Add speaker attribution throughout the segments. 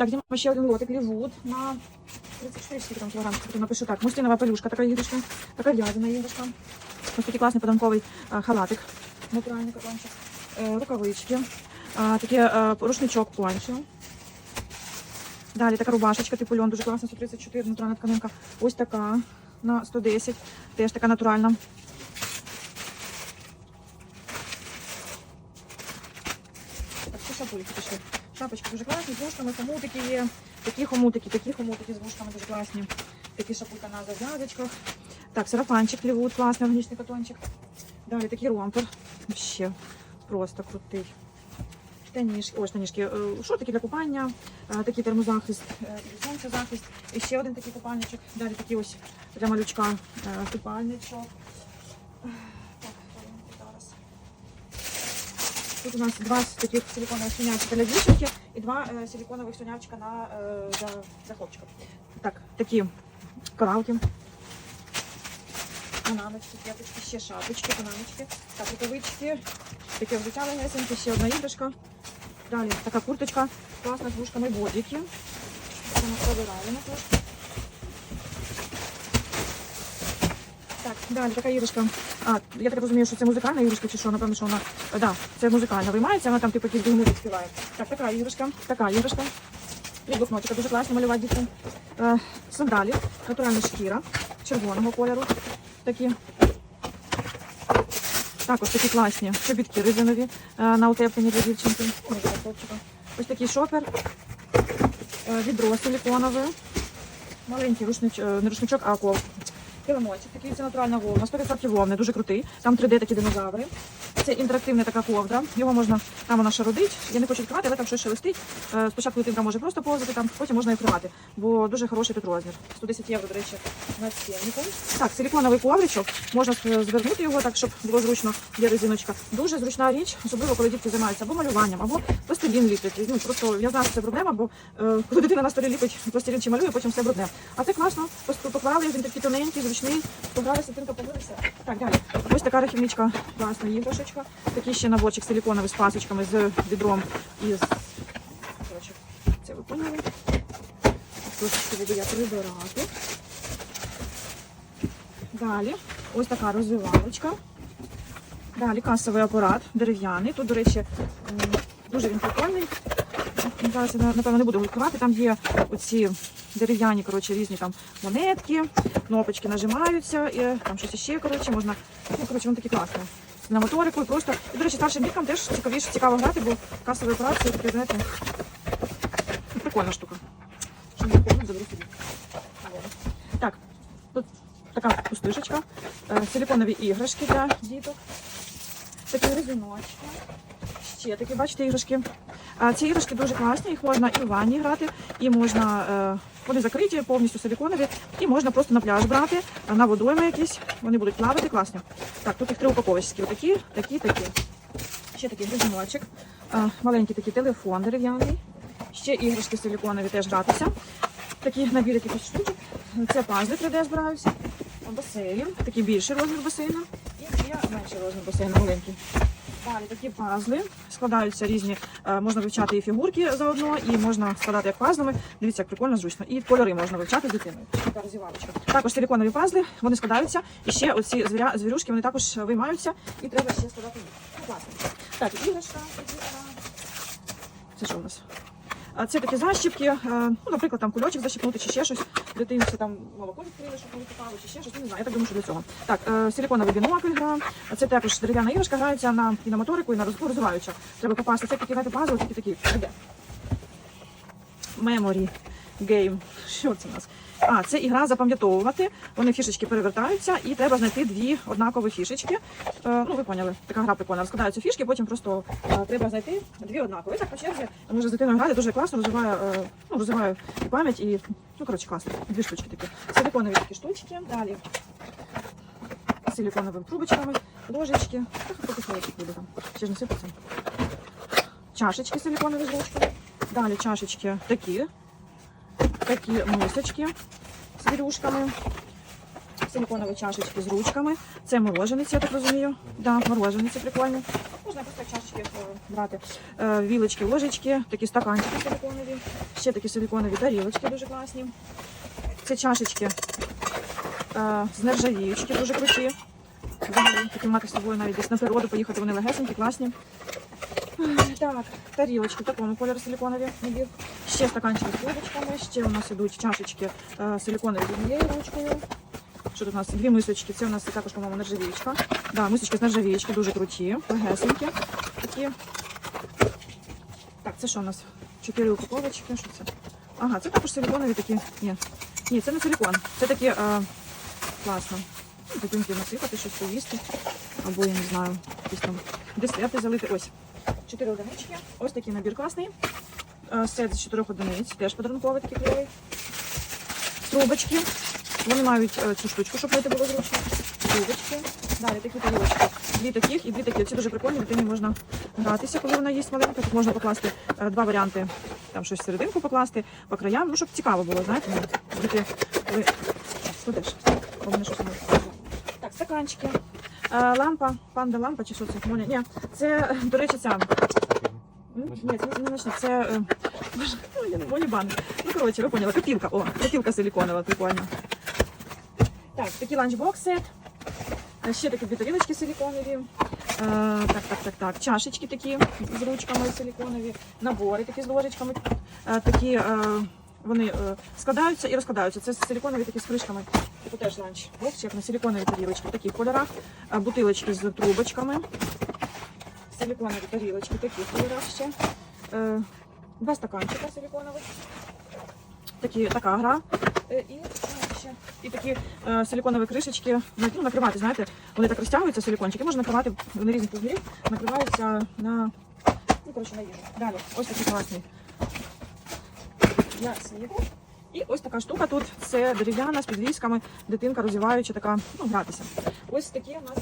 Speaker 1: Так, знімаємо ще один лотик лівуд на 34 скільки там кілограм, напишу так. Муслінова пелюшка, така іграшка, така в'язана іграшка. Ось такий класний подарунковий халатик, натуральний капланчик, е, рукавички, а, такий е, рушничок пончо. Далі така рубашечка, типу льон, дуже класна, 134, натуральна тканинка. Ось така на 110, теж така натуральна. Так, це шапульки пішли. Шапочки дуже класні, з вушками, хомутики є. Такі хомутики, такі хомутики з вушками дуже класні. Такі шапулька на зав'язочках. Так, сарафанчик лівут, класний органічний катончик. Далі такий ромпер. Ще просто крутий. Штанішки, ой, штанішки, е, шортики для купання, е, такий термозахист, е, сонцезахист. І ще один такий купальничок. Далі такий ось для малючка е, купальничок. Так, зараз. Тут у нас два таких силиконових слюнявчика для дівчинки і два е, силиконових слюнявчика на, е, для, для хлопчика. Так, такі коралки. Бананочки, кепочки, ще шапочки, бананочки, так, рукавички, таке взуття легесеньке, ще одна іграшка. Далі така курточка, класна з вушками бодіки. Це ми пробираємо теж. Далі така іграшка. А, я так розумію, що це музикальна іграшка, чи що, напевно, що вона. Да, це музикальна виймається, вона там типу якісь музик співає. Так, така іграшка, така іграшка. Від блокнотика, дуже класно малювати дітям. Е, сандалі, натуральна шкіра, червоного кольору. Такі. Також такі класні чобітки резинові е, на утеплення для дівчинки. Ось такий шопер. Е, відро силіконове. Маленький рушнич, е, не рушничок, а. Килимочок, такий це натуральна вовна, 100% вовни, дуже крутий. Там 3D такі динозаври. Це інтерактивна така ковдра. Його можна, там вона шародить. Я не хочу відкривати, але там щось шелестить. Е, Спочатку дитинка може просто повзати, там, потім можна і вкривати, бо дуже хороший тут розмір. 110 євро, до речі, на стільнику. Так, силіконовий ковричок. Можна звернути його так, щоб було зручно. Є резиночка. Дуже зручна річ, особливо коли дітки займаються або малюванням, або пластилін ліпить. Ну просто я знаю, що це проблема, бо е, коли дитина на столі ліпить пластилін чи малює, потім все брудне. А це класно. Просто поклали, він такий тоненький, зручний, погралися, дитинка побилася. Так, далі. Ось така рахівничка, класна іграшечка. Такий ще наборчик силіконовий з пасочками, з відром і з. Коротше, це ви поняли. Трошечки буду я прибирати. Далі, ось така розвивалочка. Далі касовий апарат дерев'яний. Тут, до речі, дуже він прикольний. Зараз я, напевно, не буду відкривати. Там є оці дерев'яні, коротше, різні там монетки, кнопочки нажимаються, і там щось ще, коротше, можна. Ну, коротше, він такий класний. На моторику і просто. І, до речі, старшим діткам теж цікавіше, цікаво грати, бо касовий апарат це таке, знаєте, прикольна штука. Що не заберу собі. Так, тут така пустишечка, е, силиконові іграшки для діток, такі резиночки. Ще такі, бачите, іграшки. Ці іграшки дуже класні, їх можна і в ванні грати, і можна, е, вони закриті, повністю силиконові, і можна просто на пляж брати, на водойми якісь, вони будуть плавати, класні. Так, тут їх три упаковочки, такі, такі, такі. Ще такий гризуночок, маленький такий телефон дерев'яний, ще іграшки силіконові теж гратися. Такі набір таких штучок. Це пазли 3D збираюся. Басейн, такий більший розмір басейну. І є менший розмір басейну, маленький. Далі такі пазли. Складаються різні, е, можна вивчати і фігурки заодно, і можна складати як пазлами. Дивіться, як прикольно, зручно. І кольори можна вивчати дитиною. Також силіконові пазли, вони складаються. І ще оці звіря, звірюшки, вони також виймаються. І треба ще складати їх. Так, іграшка. Це що у нас? Це такі защіпки, е, ну, наприклад, там кульочок защіпнути чи ще щось. Дитинці там молоко відкрили, щоб не випікало, чи ще щось. Ну, не знаю, я так думаю, що для цього. Так, силіконовий силиконовий бінокль гра. Це також дерев'яна іграшка, грається на, і на моторику, і на роз- розвиваюча. Треба попасти. Це такі, знаєте, пазли, такі такі. Де? Game. Що це у нас? А, це ігра запам'ятовувати. Вони фішечки перевертаються, і треба знайти дві однакові фішечки. Е, ну, ви поняли, така гра прикольна. Розкладаються фішки, потім просто е, треба знайти дві однакові. І так по черзі може з дитиною грати дуже класно, розвиває, е, ну, розвиває і пам'ять і, ну, коротше, класно. Дві штучки такі. Силиконові такі штучки. Далі силиконовими трубочками, ложечки. Так, поки буде там. Ще ж не сипаться. Чашечки силиконові з ручками. Далі чашечки такі. Такі мисочки з вірюшками. Силіконові чашечки з ручками. Це морожениці, я так розумію. Да, морожениці прикольні. Можна просто чашечки е, брати. Е, Вілочки, ложечки, такі стаканчики силіконові. Ще такі силіконові тарілочки дуже класні. Це чашечки е, з нержавіючки, дуже круті. Взагалі, такі мати з собою навіть десь на природу поїхати, вони легесенькі, класні. Так, тарілочки в такому кольору силіконові набір. Ще стаканчики з ложечками, ще у нас ідуть чашечки е, силіконові з однією ручкою. Що тут у нас? Дві мисочки. Це у нас також, по-моєму, нержавіючка. Да, мисочки з нержавіючки, дуже круті, легесенькі. Такі. Так, це що у нас? Чотири упаковочки. Що це? Ага, це також силіконові такі. Ні. Ні, це не силікон. Це такі е, класно. Дитинки насипати, щось поїсти. Або я не знаю, якісь там десерти залити. Ось. Чотири одинички. Ось такий набір класний. Сет з чотирьох одиниць, теж подарунковий такий кльовий. Трубочки. Вони мають е, цю штучку, щоб мити було зручно. Трубочки. Далі такі тарілочки. Дві таких і дві такі. Ці дуже прикольні, дитині можна гратися, коли вона їсть маленька. Тут можна покласти е, два варіанти. Там щось серединку покласти, по краям, ну щоб цікаво було, знаєте, ну, діти, коли кудиш, бо щось. Так, стаканчики. Е, лампа, панда лампа чи що це? Моня? Ні, це, до речі, ця. Ні, це не ночник, це е, боже, ну, коротше, ви поняли, копілка. О, копілка силіконова, прикольно. Так, такий ланчбокс сет. Е, Ще такі дві тарілочки силіконові. Так, так, так, так. Чашечки такі з ручками силіконові, набори такі з ложечками. Такі вони е, складаються і розкладаються. Це силіконові такі з кришками. Типу теж ланч. Бокс, як на силіконові тарілочки в таких кольорах. Бутилочки з трубочками. Силіконові тарілочки, такі кольорах ще. Е, два стаканчика силіконових. Такі, така гра. Е, і, такі е, силіконові кришечки. Ну, накривати, знаєте, вони так розтягуються, силікончики. Можна накривати вони різних розмірів, накриваються на, ну, коротше, на їжу. Далі, ось такі класні для снігу. І ось така штука тут це дерев'яна з підвісками, дитинка розвиваюча така, ну, гратися. Ось такі у нас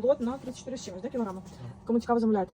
Speaker 1: плод на 34 з чимось, да, кілограми. Кому цікаво замовляйте.